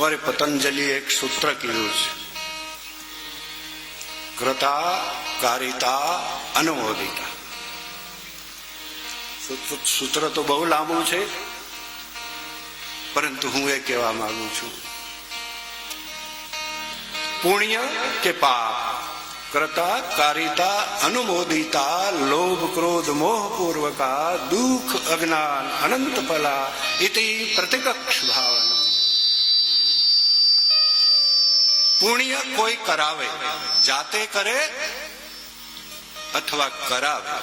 અમારે પતંજલિ એક સૂત્ર કીધું છે કૃતા કારિતા અનુમોદિતા સૂત્ર- સૂત્ર તો બહુ લાંબુ છે પરંતુ હું એ કહેવા માંગુ છું પુણ્ય કે પાપ કૃતા કારિતા અનુમોદિતા લોભ ક્રોધ મોહ પૂર્વકા દુઃખ અજ્ઞાન અનંત ફલા ઇતિ પ્રતિકક્ષ ભાવના પુણ્ય કોઈ કરાવે, જાતે કરે અથવા કરાવે.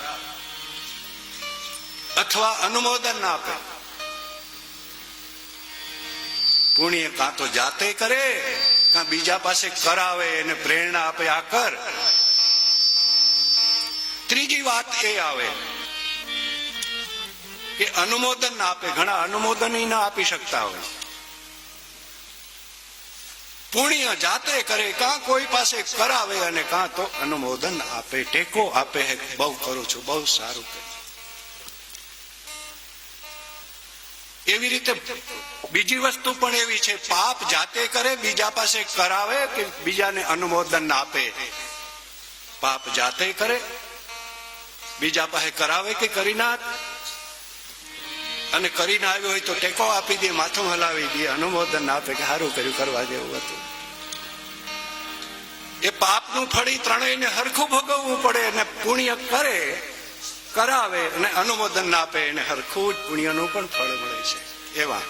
અથવા અનુમોદન આપે. પુણ્ય કાં તો જાતે કરે, કાં બીજા પાસે કરાવે એને પ્રેરણા આપે આ કર. ત્રીજી વાત એ આવે કે અનુમોદન આપે, ઘણા અનુમોદન ના આપી શકતા હોય. પુણ્ય જાતે કરે, કાં કોઈ પાસે કરાવે અને કાં તો અનુમોદન આપે, ટેકો આપે બહુ કરું છું, બહુ સારું એવી રીતે બીજી વસ્તુ પણ એવી છે, પાપ જાતે કરે, બીજા પાસે કરાવે કે બીજાને અનુમોદન આપે. પાપ જાતે કરે, બીજા પાસે કરાવે કે કરી નાખ? અને કરીને આવ્યો હોય તો ટેકો આપી દે, માથું હલાવી દે, અનુમોદન આપે કે સારું કર્યું, કરવા જેવું હતું. એ પાપનું ફળી ત્રણેયને હરખું ભોગવવું પડે અને પુણ્ય કરે, કરાવે અને અનુમોદન આપે એને હરખું જ પુણ્યનું પણ ફળ મળે છે. એવા.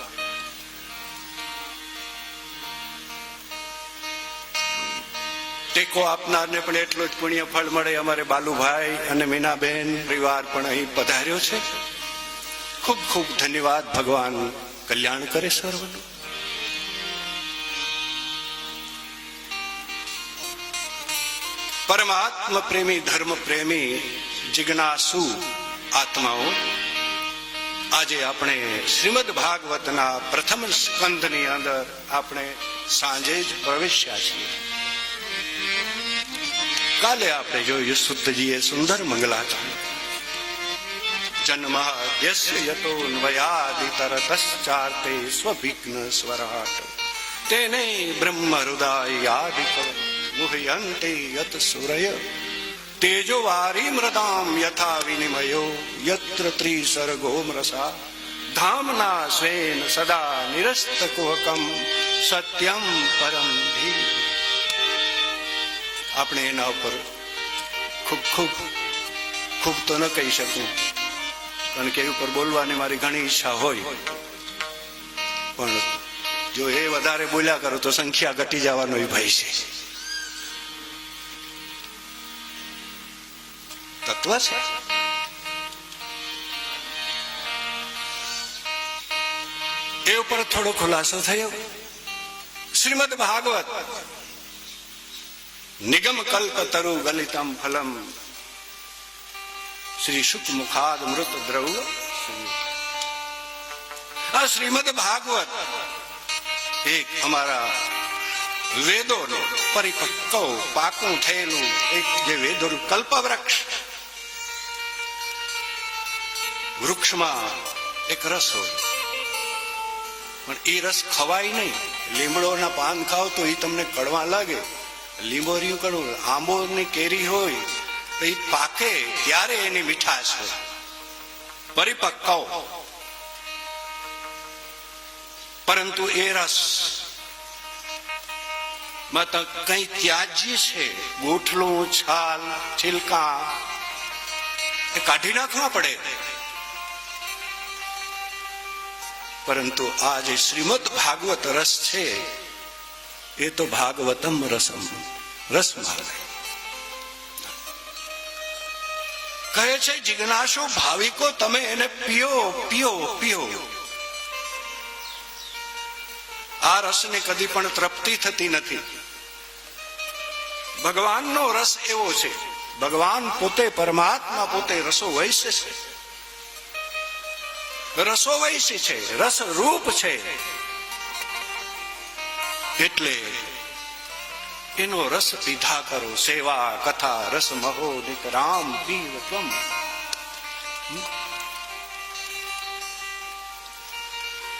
ટેકો આપનારને પણ એટલું જ પુણ્ય ફળ મળે અમારે બાલુભાઈ અને મીનાબેન પરિવાર પણ અહીં પધાર્યો છે. ખૂબ ખૂબ ધન્યવાદ. ભગવાન કલ્યાણ કરે સર્વનું. પરમાત્મ પ્રેમી, ધર્મ પ્રેમી, જિજ્ઞાસુ આત્માઓ, આજે આપણે શ્રીમદ ભાગવતના પ્રથમ સ્કંદની અંદર આપણે સાંજે જ પ્રવેશ્યા છીએ. કાલે આપણે જોયું સુતજીએ સુંદર મંગલાચરણ જન્મ યસ્ય યતો નયાદિતરતશ્ચાર્તે સ્વવિઘ્ન સ્વરાટ તેને બ્રહ્મ હૃદયાદિક મુહ્યંતે યત સુરય તેજો વારી મૃદામ યથા વિનિમયો યત્ર ત્રિસર્ગો મૃષા ધામના સ્વેન સદા નિરસ્ત કુહકમ સત્યમ પરમ આપણે એના ઉપર ખૂબ ખૂબ ખૂબ તો ન કહી શકું કારણ કે એ ઉપર બોલવાની મારી ઘણી ઈચ્છા હોય. પણ જો એ વધારે બોલ્યા કરો તો સંખ્યા ઘટી જવાનો ભય છે. તત્વ છે? એ ઉપર થોડો ખુલાસો થયો. શ્રીમદ ભાગવત. નિગમ કલ્પ તરુ ગલિતમ ફલમ શ્રી સુખ મુખાદ મૃત દ્રવ આ શ્રીમદ ભાગવત એક અમારા વેદોનો પરિપક્વ પાકું થયેલું એક જે વેદોનું કલ્પવૃક્ષ. વૃક્ષમાં એક રસ હોય. પણ એ રસ ખવાય નહીં. લીમડોના પાન ખાવ તો એ તમને કડવા લાગે. લીંબોરિયું કડવું આંબો ને કેરી હોય પાકે ત્યારે એની મીઠાશ હોય. પરિપક્વ. પરંતુ એ રસ કઈ ત્યાજ્ય છે, ગોઠલું, છાલ, છિલકા, એ કાઢી નાખવા પડે. પરંતુ આ જે શ્રીમદ ભાગવત રસ છે, એ તો ભાગવતમ રસમ રસ માર્ગ કહે છે, જિજ્ઞાસુ ભાવિકો, તમે એને પીઓ પીઓ પીઓ. આ રસને કદી પણ તૃપ્તિ થતી નથી. ભગવાનનો રસ એવો છે, ભગવાન પોતે પરમાત્મા પોતે રસો વૈશ્ય છે. રસો વૈશ્ય છે રસ રૂપ છે. એટલે એનો રસ પીધા કરો સેવા, કથા, રસ મહોદિક રામ, પીવ ત્વમ.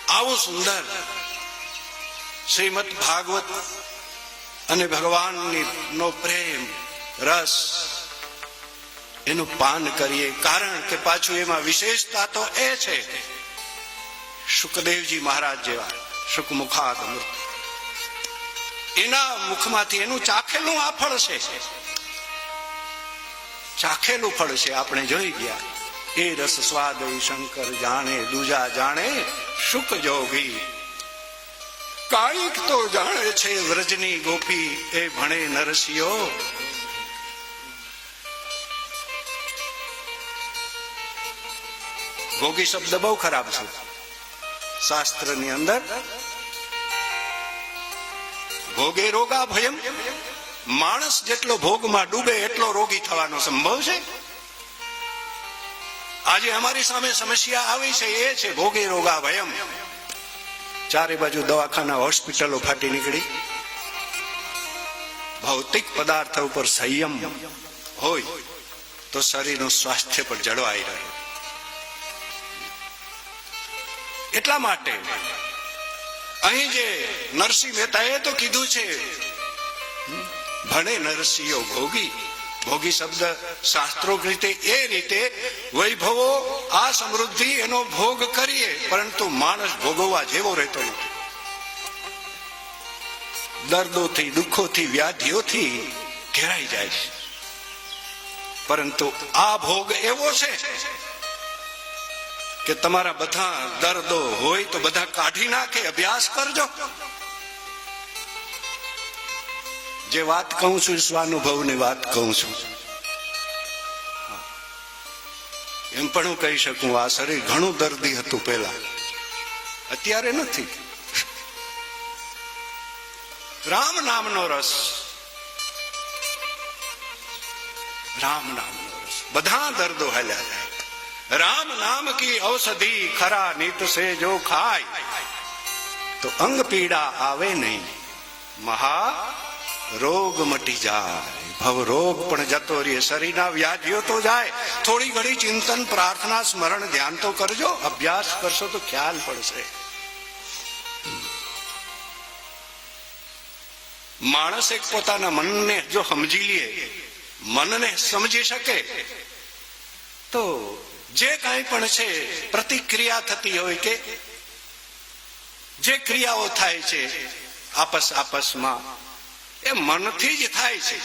આવું સુંદર શ્રીમદ ભાગવત અને ભગવાનની નો પ્રેમ, રસ એનું પાન કરીએ. કારણ કે પાછું એમાં વિશેષતા તો એ છે. સુખદેવજી મહારાજ જેવા સુખમુખાદ અમૃત એના મુખમાંથી એનું ચાખેલું આ ફળ છે. ચાખેલું ફળ છે, આપણે જોઈ ગયા. એ રસ સ્વાદ શંકર જાણે, દુજા જાણે સુખ જોગી. કાંઈક તો જાણે છે વ્રજની ગોપી, એ ભણે નરસિયો ભોગી શબ્દ બહુ ખરાબ છે. શાસ્ત્રની અંદર ભોગે રોગા ભયમ. માણસ જેટલો ભોગમાં ડૂબે એટલો રોગી થવાનો સંભવ છે. આજે અમારી સામે સમસ્યા આવી છે, એ છે ભોગે રોગા ભયમ. ચારે બાજુ દવાખાના, હોસ્પિટલો ફાટી નીકળી. ભૌતિક પદાર્થ ઉપર સંયમ હોય તો શરીરનું સ્વાસ્થ્ય પણ જળવાઈ રહે. એટલા માટે અહીં જે નરસિંહ મહેતાએ તો કીધું છે, ભણે નરસિંહ ભોગી. ભોગી શબ્દ શાસ્ત્રોક રીતે એ રીતે વૈભવો આ સમૃદ્ધિ એનો ભોગ કરીએ, પરંતુ માણસ ભોગવવા જેવો રહેતો નથી. દર્દોથી, દુઃખોથી, વ્યાધિઓથી ઘેરાઈ જાય છે. પરંતુ આ ભોગ એવો છે કે તમારા બધા દર્દો હોય તો બધા કાઢી નાખે, અભ્યાસ કરજો. જે વાત કહું છું સ્વાનુભવની વાત કહું છું. એમ પણ હું કહી શકું, આ શરીર ઘણું દર્દી હતું પહેલા. અત્યારે નથી. રામ નામનો રસ. રામ નામનો રસ. બધા દર્દો હાલ્યા જાય. રામ નામ કી ઔષધિ ખરા નીત સે જો ખાય તો અંગ પીડા આવે નહીં મહા રોગ મટી જાય ભવ રોગ પણ જતો રહે શરીરના વ્યાધિઓ તો જાય થોડી ઘણી ચિંતન પ્રાર્થના સ્મરણ ધ્યાન તો કરજો અભ્યાસ કરશો તો ખ્યાલ પડશે માણસ એક પોતાના મનને જો સમજી લે મનને સમજી શકે તો જે કાંઈ પણ છે, પ્રતિક્રિયા થતી હોય કે જે ક્રિયાઓ થાય છે, આપસ આપસમાં, એ મનથી જ થાય છે.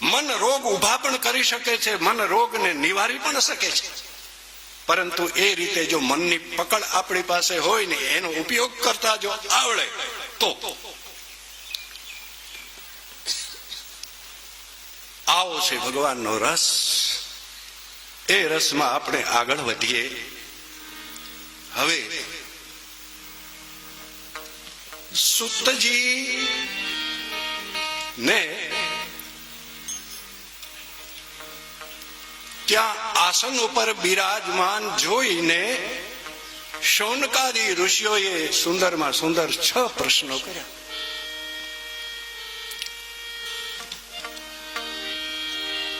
મન રોગ ઊભા પણ કરી શકે છે, મન રોગને નિવારી પણ શકે છે. પરંતુ એ રીતે જો મનની પકડ આપણી પાસે હોય ને, એનો ઉપયોગ કરતા જો આવડે, તો આવો છે ભગવાનનો રસ. એ રસમાં આપણે આગળ વધીએ. હવે સુતજી ને ત્યાં આસન ઉપર બિરાજમાન જોઈને શૌનકાદી ઋષિઓએ સુંદરમાં સુંદર છ પ્રશ્નો કર્યા.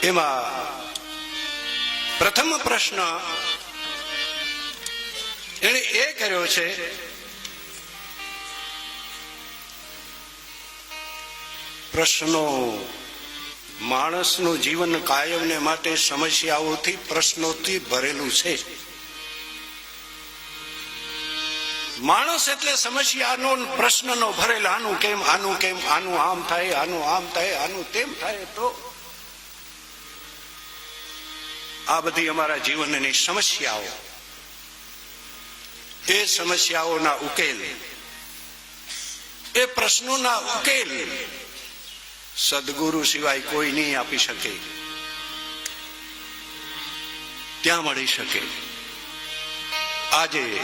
એમાં પ્રથમ પ્રશ્ન એને એ કર્યો છે, પ્રશ્નો માણસનું જીવન કાયમને માટે સમસ્યાઓથી, પ્રશ્નોથી ભરેલું છે. માણસ એટલે સમસ્યાનો, પ્રશ્નનો ભરેલ આનું કેમ આનું કેમ, આનું આમ થાય, આનું આમ થાય, આનું તેમ થાય તો આ બધી અમારા જીવનની સમસ્યાઓ. એ સમસ્યાઓના ઉકેલ, એ પ્રશ્નોના ઉકેલ સદગુરુ સિવાય કોઈ નહીં આપી શકે. ત્યાં મળી શકે. આજે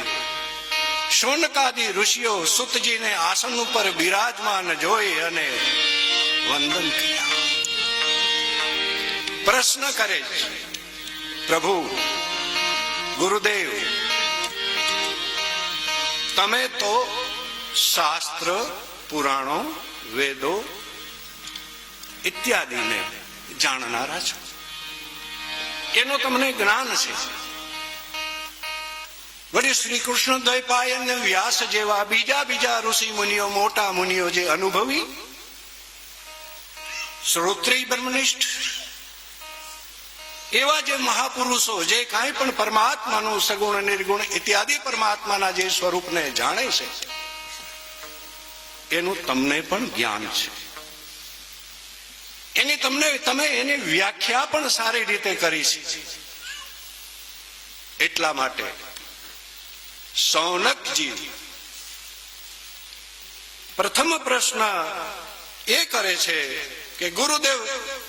શોનકાદી ઋષિઓ સુતજીને આસન ઉપર બિરાજમાન જોઈ અને વંદન કર્યા. પ્રશ્ન કરે છે પ્રભુ, ગુરુદેવ, તમે તો શાસ્ત્ર, પુરાણો, વેદો ઇત્યાદિને જાણનારા છો. એનો તમને જ્ઞાન છે. વળી શ્રી કૃષ્ણ દ્વૈપાયન વ્યાસ જેવા બીજા બીજા ઋષિ મુનિઓ, મોટા મુનિઓ જે અનુભવી, શ્રોત્રી બ્રહ્મનિષ્ઠ એવા જે મહાપુરુષો, જે કાંઈ પણ પરમાત્માનું સગુણ નિર્ગુણ ઇત્યાદિ પરમાત્માના જે સ્વરૂપને જાણે છે, એનું તમને પણ જ્ઞાન છે. એની તમને, તમે એની વ્યાખ્યા પણ સારી રીતે કરી છે. એટલા માટે સૌનકજી પ્રથમ પ્રશ્ન એ કરે છે કે ગુરુદેવ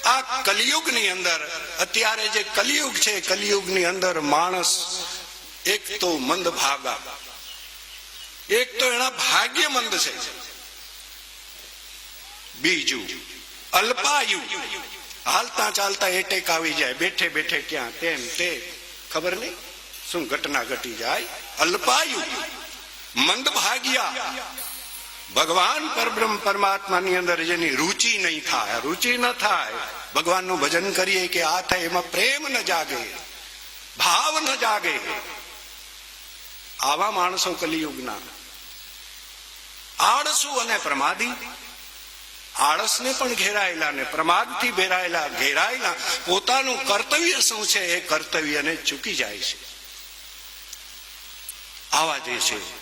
આ કલિયુગની અંદર અત્યારે જે કલિયુગ છે કલિયુગની અંદર માણસ એક તો મંદ ભાગા એક તો એના ભાગ્ય મંદ છે બીજું અલ્પાયુ હાલતા ચાલતા એટેક આવી જાય બેઠે બેઠે ક્યાં, તેમ તે, ખબર નહીં શું ઘટના ઘટી જાય? અલ્પાયુ, મંદ ભાગ્યા ભગવાન પરબ્રહ્મ પરમાત્માની અંદર જેની રુચિ નહીં થાય, રુચિ ન થાય, ભગવાનનું ભજન કરીએ કે આ થાય, એમાં પ્રેમ ન જાગે, ભાવ ન જાગે. આવા માણસો કલિયુગના. આળસુ અને પ્રમાદી. આળસને પણ ઘેરાયેલા ને પ્રમાદથી ભેરાયેલા, ઘેરાયેલા. પોતાનું કર્તવ્ય શું છે? એ કર્તવ્યને ચૂકી જાય છે. આવા જે છે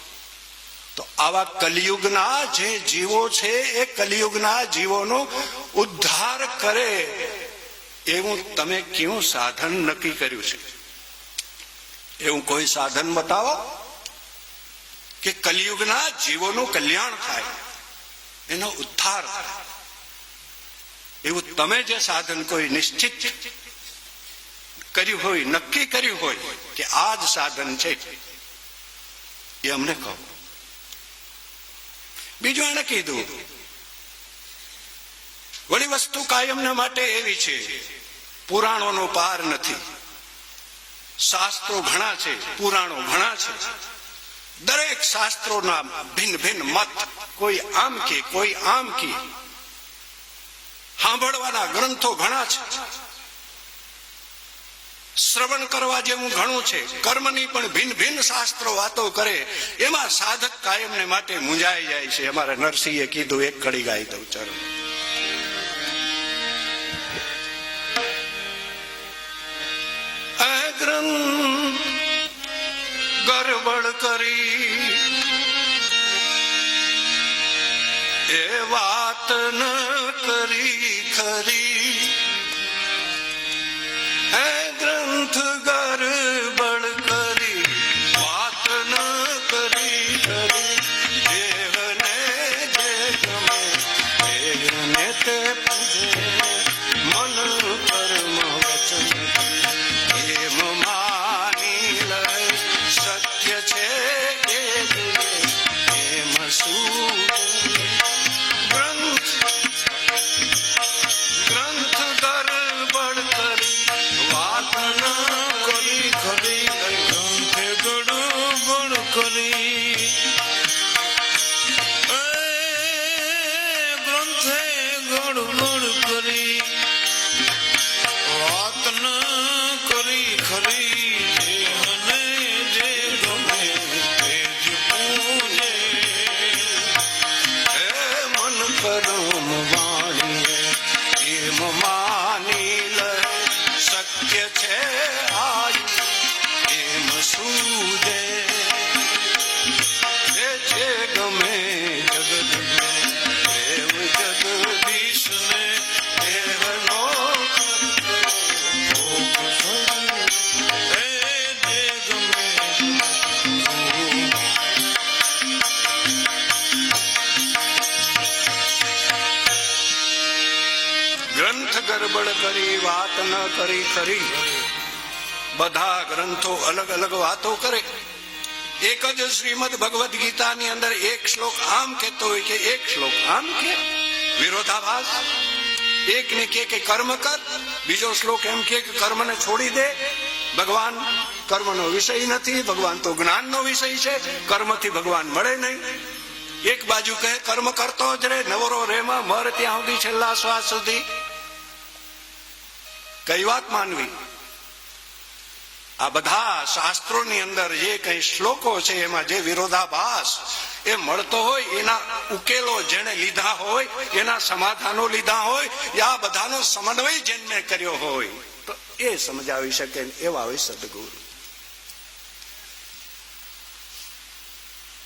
તો આવા કલિયુગના જે જીવો છે, એ કલિયુગના જીવોનો ઉદ્ધાર કરે એવું તમે કેવું સાધન નક્કી કર્યું છે? એવું કોઈ સાધન બતાવો? કે કલિયુગના જીવોનું કલ્યાણ થાય, એનો ઉદ્ધાર થાય. એવું તમે જે સાધન કોઈ નિશ્ચિત કર્યું હોય, નક્કી કર્યું હોય, કે આ જ સાધન છે, એ અમને કહો. બીજું એને કીધું, વળી વસ્તુ કાયમને માટે એવી છે, પુરાણોનો પાર નથી. શાસ્ત્રો ઘણા છે, પુરાણો ઘણા છે. દરેક શાસ્ત્રોના ભિન્ન ભિન્ન મત, કોઈ આમ કે કોઈ આમ કે. સાંભળવાના ગ્રંથો ઘણા છે. શ્રવણ કરવા જેવું ઘણું છે. કર્મની પણ ભિન્ન ભિન્ન શાસ્ત્રો વાતો કરે. એમાં સાધક કાયમને માટે મૂંઝાઈ જાય છે. અમારા નરસિંહે કીધું, એક કડી ગાઈ દઉં ચલો ગરબડ કરી. એ વાત ન કરી ખરી. ખરી બધા ગ્રંથો અલગ અલગ વાતો કરે. એક જ શ્રીમદ ભગવદ ગીતાની અંદર એક શ્લોક આમ કહેતો હોય કે એક શ્લોક આમ કે વિરોધાભાસ. એક ને કે કર્મ કર, બીજો શ્લોક એમ કે કર્મને છોડી દે. ભગવાન કર્મનો વિષય નથી, ભગવાન તો જ્ઞાનનો વિષય છે, કર્મથી ભગવાન મળે નહીં. એક બાજુ કહે, કર્મ કરતો જ રે નવરો રેમાં મર ત્યાં સુધી છેલ્લા શ્વાસ સુધી. કઈ વાત માનવી? આ બધા શાસ્ત્રોની અંદર જે કઈ શ્લોકો છે, એમાં જે વિરોધાભાસ એ મળતો હોય, એના ઉકેલો જેને લીધા હોય, એના સમાધાનો લીધા હોય આ બધાનો સમન્વય જેને કર્યો હોય. તો એ સમજાવી શકે એવા હોય સદગુરુ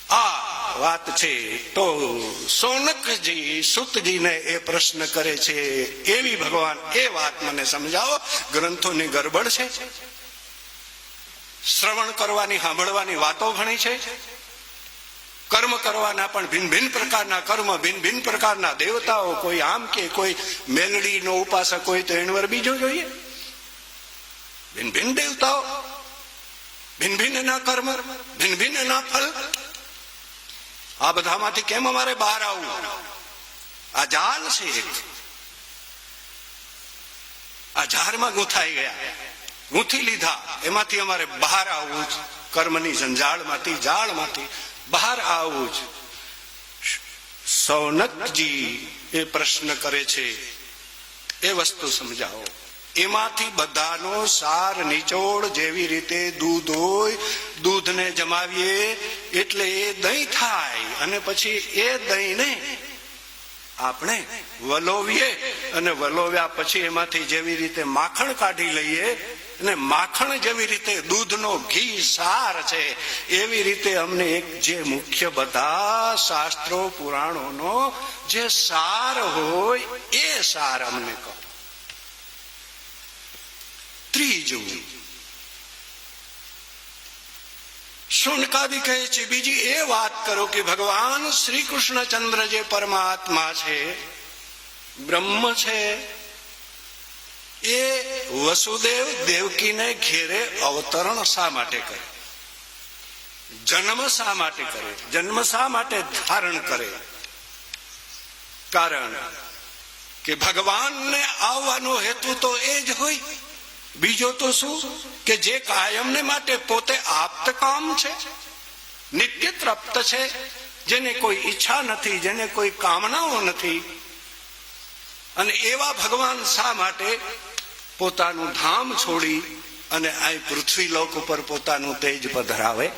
આ વાત છે તો સોનકજી સુતજીને એ પ્રશ્ન કરે છે, એવી ભગવાન એ વાત મને સમજાવો, ગ્રંથોની ગરબડ છે? શ્રવણ કરવાની, સાંભળવાની વાતો ઘણી છે? કર્મ કરવાના પણ ભિન્ન ભિન્ન પ્રકારના કર્મ, ભિન્ન ભિન્ન પ્રકારના દેવતાઓ, કોઈ આમ કે કોઈ મેલડીનો ઉપાસક હોય તો એણવર બીજો જોઈએ. ભિન્ન ભિન્ન દેવતાઓ, ભિન્ન ભિન્ન એના કર્મ, ભિન્ન ભિન્ન એના ફલ આ બધામાંથી કેમ અમારે બહાર આવવું? આ જાલ છે એક. આ ઝાડમાં ગૂંથાઈ ગયા. ગૂંથી લીધા. એમાંથી અમારે બહાર આવવું જ. કર્મની જંજાળમાંથી, જાળમાંથી બહાર આવવું જ. સૌનકજી એ પ્રશ્ન કરે છે. એ વસ્તુ સમજાવો. એમાંથી બધાનો સાર નિચોડ જેવી રીતે દૂધ હોય, દૂધને જમાવીએ એટલે એ દહીં થાય અને પછી એ દહીંને આપણે વલોવીએ અને વલોવ્યા પછી એમાંથી જેવી રીતે માખણ કાઢી લઈએ અને માખણ જેવી રીતે દૂધનો ઘી સાર છે, એવી રીતે અમને એક જે મુખ્ય બધા શાસ્ત્રો પુરાણોનો જે સાર હોય એ સાર અમને કહો. ત્રીજું. શુનકાદી કહે છે, બીજી એ વાત કરો કે ભગવાન શ્રી કૃષ્ણચંદ્ર જે પરમાત્મા છે, બ્રહ્મ છે, એ વસુદેવ દેવકીને ઘેરે અવતરણ શા માટે કરે? જન્મ શા માટે કરે? જન્મ શા માટે ધારણ કરે? કારણ કે ભગવાનને આવવાનો હેતુ તો એ જ હોય બીજો તો શું? કે જે કાયમને માટે પોતે આપ્ત કામ છે, નિત્ય તૃપ્ત છે, જેને કોઈ ઈચ્છા નથી, જેને કોઈ કામનાઓ નથી, અને એવા ભગવાન શા માટે પોતાનું ધામ છોડી અને આ પૃથ્વી લોક ઉપર પોતાનું તેજ પધરાવે?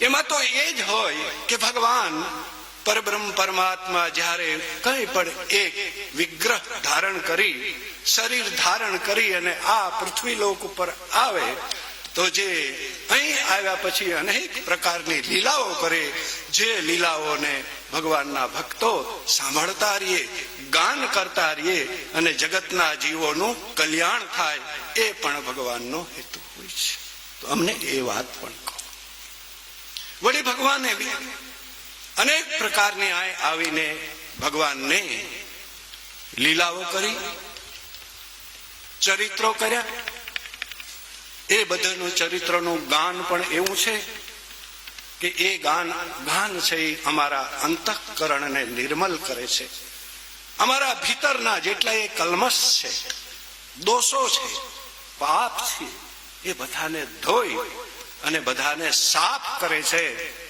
એમાં તો એ જ હોય કે ભગવાન પરબ્રહ્મ પરમાત્મા જ્યારે કઈ પણ એક વિગ્રહ ધારણ કરી, શરીર ધારણ કરી અને આ પૃથ્વી લોક ઉપર આવે, તો જે અહીં આવ્યા પછી અનેક પ્રકારની લીલાઓ કરે, જે લીલાઓને ભગવાનના ભક્તો સાંભળતા રહીએ, ગાન કરતા રહીએ અને જગતના જીવોનું કલ્યાણ થાય, એ પણ ભગવાનનો હેતુ હોય છે. તો અમને એ વાત પણ કહો. વળી ભગવાને અનેક પ્રકારની આવીને ભગવાનને લીલાઓ કરી, ચરિત્રો કર્યા. એ બધાનું ચરિત્રનું ગાન પણ એવું છે કે એ ગાન ગાન છે એ અમારા અંતઃકરણને નિર્મલ કરે છે. અમારા ભીતરના જેટલા એ કલમસ છે, દોષો છે, પાપ છે, એ બધાને ધોઈ અને બધાને સાફ કરે છે.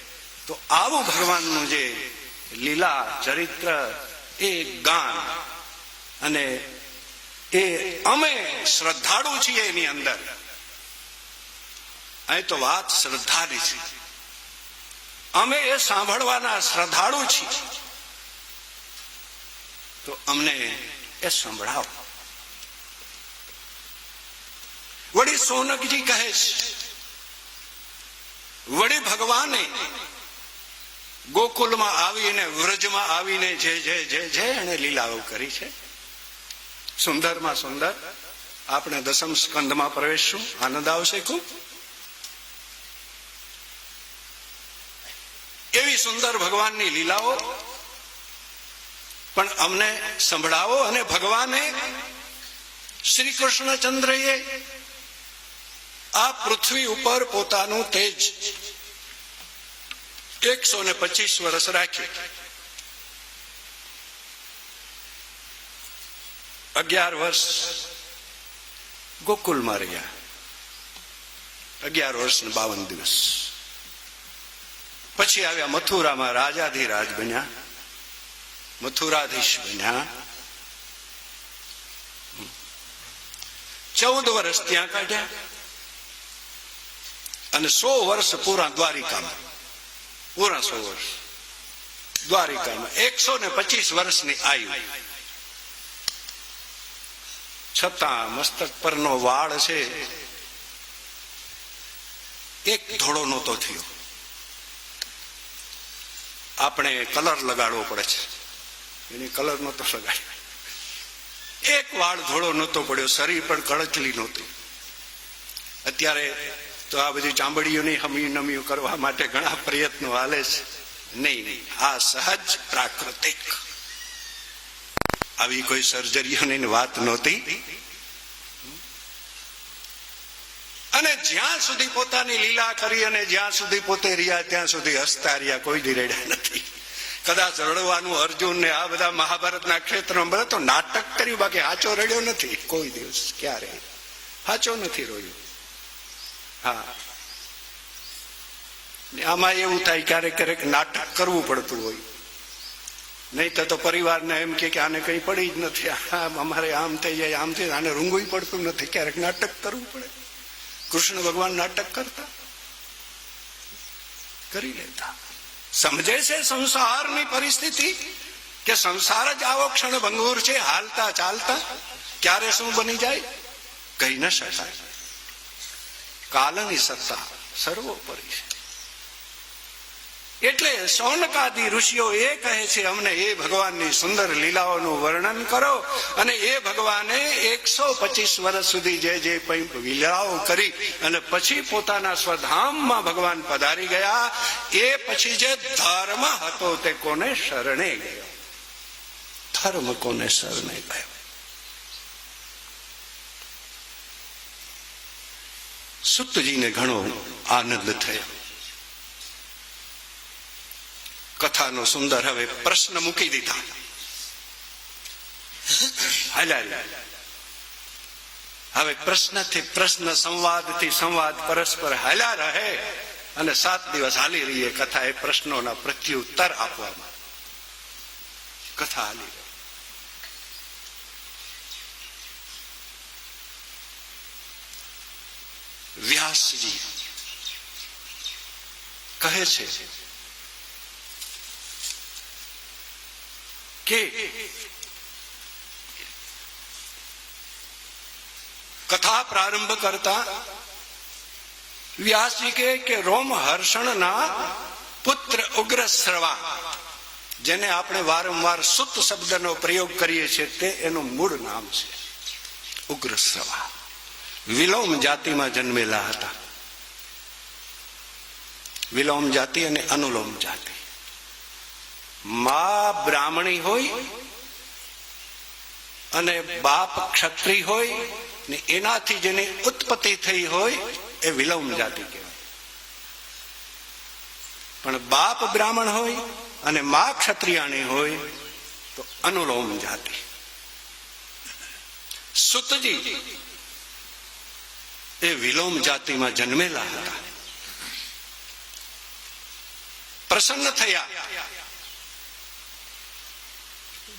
તો આવું ભગવાનનું જે લીલા ચરિત્ર, એ ગાન અને એ અમે શ્રદ્ધાળુ છીએ એની અંદર. અહીં તો વાત શ્રદ્ધાની છે. અમે એ સાંભળવાના શ્રદ્ધાળુ છીએ. તો અમને એ સંભળાવો. વળી સોનકજી કહે છે, વળી ભગવાને ગોકુલમાં આવીને વ્રજમાં આવીને જે જે જે જે એને લીલાઓ કરી છે. સુંદરમાં સુંદર. આપણે દસમ સ્કંદમાં પ્રવેશશું. આનંદ આવશે ખૂબ. એવી સુંદર ભગવાનની લીલાઓ. પણ અમને સંભળાવો અને ભગવાને શ્રી કૃષ્ણચંદ્રએ આ પૃથ્વી ઉપર પોતાનું તેજ એકસો ને પચીસ વર્ષ રાખ્યું અગિયાર વર્ષ ગોકુલમાં રહ્યા અગિયાર વર્ષ ને બાવન દિવસ પછી આવ્યા મથુરામાં રાજાધિરાજ બન્યા મથુરાધીશ બન્યા ચૌદ વર્ષ ત્યાં કાઢ્યા અને સો વર્ષ પૂરા દ્વારિકામાં પૂરા વર્ષ. દ્વારિકામાં એકસો ને પચીસ વર્ષની આયુ. છતાં મસ્તક પરનો વાળ છે, એક ધોળો નહોતો થયો. આપણે કલર લગાડવો પડે છે. એની કલર નહોતો લગાડ્યો. એક વાળ ધોળો નહોતો પડ્યો, શરીર પણ કળચલી નહોતી. અત્યારે તો આ બધી ચામડીઓની હમી નમીઓ કરવા માટે ઘણા પ્રયત્નો હાલે છે. નહીં આ સહજ પ્રાકૃતિક. આવી કોઈ સર્જરીઓની વાત નહોતી. અને જ્યાં સુધી પોતાની લીલા કરી અને જ્યાં સુધી પોતે રહ્યા, ત્યાં સુધી હસતા રહ્યા, કોઈ દી રેડ્યા નથી. કદાચ રડવાનું અર્જુન ને આ બધા મહાભારતના ક્ષેત્રમાં બધા તો નાટક કર્યું, બાકી હાચો રડ્યો નથી. કોઈ દિવસ, ક્યારે? હાચો નથી રોયો. હા. આમાં એવું થાય ક્યારેક ક્યારેક નાટક કરવું પડતું હોય. નહીં તો પરિવારને એમ કે આને કઈ પડી જ નથી. આમ અમારે આમ થઈ જાય, આમ થઈ આને રૂંગવું પડતું નથી. ક્યારેક નાટક કરવું પડે. કૃષ્ણ ભગવાન નાટક કરતા. કરી લેતા. સમજે છે સંસારની પરિસ્થિતિ? કે સંસાર જ આવો ક્ષણ ભંગુર છે, હાલતા ચાલતા. ક્યારે શું બની જાય? કહી ન શકાય. કાલની સત્તા સર્વોપરી છે. એટલે સૌનકાદી ઋષિઓ એ કહે છે, અમને એ ભગવાનની સુંદર લીલાઓનું વર્ણન કરો અને એ ભગવાને એકસો પચીસ વર્ષ સુધી જે જે લીલાઓ કરી અને પછી પોતાના સ્વધામમાં ભગવાન પધારી ગયા. એ પછી જે ધર્મ હતો તે કોને શરણે ગયો? ધર્મ કોને શરણે ગયો? સુતજીને ઘણો આનંદ થયો. કથાનો સુંદર હવે પ્રશ્ન મૂકી દીધા. હવે પ્રશ્નથી પ્રશ્ન, સંવાદથી સંવાદ, પરસ્પર હાલ્યા રહે અને સાત દિવસ હાલી રહી કથા એ પ્રશ્નોના પ્રત્યુત્તર આપવામાં. કથા હાલી રહી. વ્યાસજી કહે છે કે કથા પ્રારંભ કરતા વ્યાસજી કે કે રોમ હર્ષણના પુત્ર ઉગ્ર શ્રવા, જેને આપણે વારંવાર સુત શબ્દનો પ્રયોગ કરીએ છીએ તે એનું મૂળ નામ છે ઉગ્ર શ્રવા. વિલોમ જાતિમાં જન્મેલા હતા. વિલોમ જાતિ અને અનુલોમ જાતિ. મા બ્રાહ્મણી હોય અને બાપ ક્ષત્રિય હોય ને એનાથી જેની ઉત્પત્તિ થઈ હોય એ વિલોમ જાતિ કહેવાય. પણ બાપ બ્રાહ્મણ હોય અને મા ક્ષત્રિયાણી હોય તો અનુલોમ જાતિ. સુતજી એ વિલોમ જાતિમાં જન્મેલા હતા. પ્રસન્ન થયા.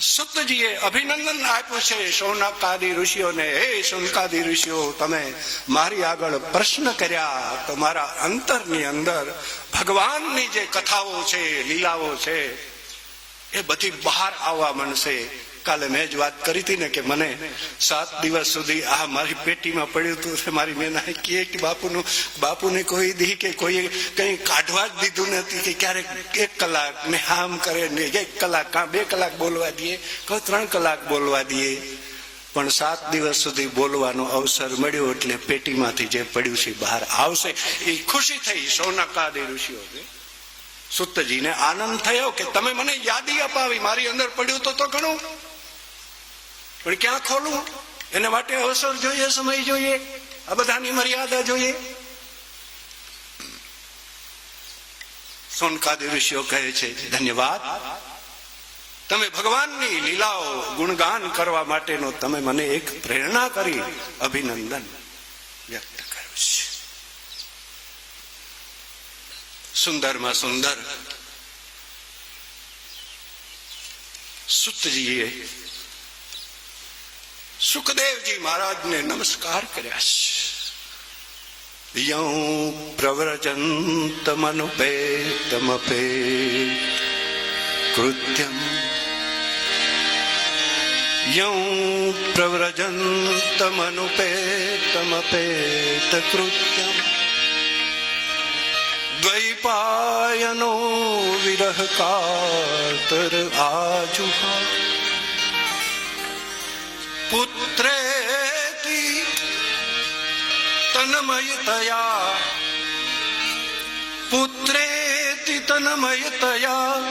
સુતજીએ અભિનંદન આપ્યું છે, સોનકાદી ઋષિઓને, હે સોનકાદી ઋષિઓ, તમે મારી આગળ પ્રશ્ન કર્યા તો મારા અંતરની અંદર ભગવાનની જે કથાઓ છે, લીલાઓ છે, એ બધી બહાર આવવા માંડશે. કાલે મેં જ વાત કરી હતી ને કે મને સાત દિવસ સુધી આ મારી પેટીમાં પડ્યું હતું મારી મેં કે બાપુનું, બાપુને કોઈ દી કે કોઈ કંઈ કાઢવા જ દીધું નથી કે ક્યારેક એક કલાક ને આમ કરે ને એક કલાક કાં બે કલાક બોલવા દઈએ કહો ત્રણ કલાક બોલવા દઈએ. પણ સાત દિવસ સુધી બોલવાનો અવસર મળ્યો એટલે પેટીમાંથી જે પડ્યું છે બહાર આવશે, એ ખુશી થઈ સોના કાદે ઋષિઓ. સુતજીને આનંદ થયો કે તમે મને યાદી અપાવી, મારી અંદર પડ્યું તો તો ઘણું. પણ ક્યાં ખોલું? એના માટે અવસર જોઈએ, સમય જોઈએ, આ બધાની મર્યાદા જોઈએ. સોનકાદી ઋષિઓ કહે છે, ધન્યવાદ. તમે ભગવાનની લીલાઓ ગુણગાન કરવા માટેનો તમે મને એક પ્રેરણા કરી અભિનંદન વ્યક્ત કર્યું છે. સુંદરમાં સુંદર. સુતજીએ સુખદેવજી મહારાજને નમસ્કાર કર્યા છે. યૌ પ્રવ્રજંતમનુપેતમપે કૃત્યમ. યૌ પ્રવ્રજંતમનુપેતમપેત કૃત્યમ. દ્વૈપાયનો વિરહ કાતર આજુહા. પુત્રેતિ તન્મયતયા. પુત્રેતિ તન્મયતયા.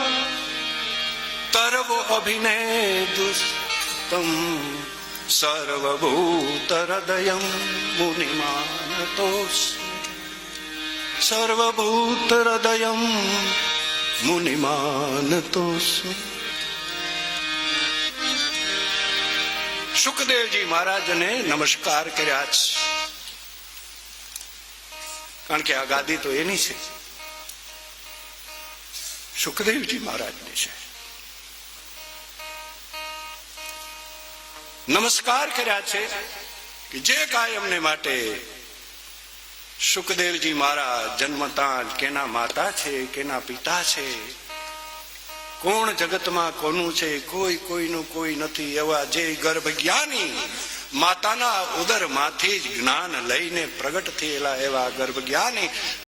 તરવો અભિનેદુસ્તમ સર્વભૂતહૃદયમ મુનિમાનતોસ સર્વભૂતહૃદયમ મુનિમાનતોસ્મી સુખદેવજી મહારાજને નમસ્કાર કર્યા છે. કારણ કે આ ગાદી તો એની છે. સુખદેવજી મહારાજની છે. નમસ્કાર કર્યા છે કે જે કાંઈ અમને માટે સુખદેવજી મહારાજ જન્મતા કેના માતા છે, કેના પિતા છે કોણ જગતમાં કોનું છે? કોઈ કોઈનું કોઈ નથી એવા જે ગર્ભ જ્ઞાની માતાના ઉદરમાંથી જ જ્ઞાન લઈને પ્રગટ થયેલા એવા ગર્ભ જ્ઞાની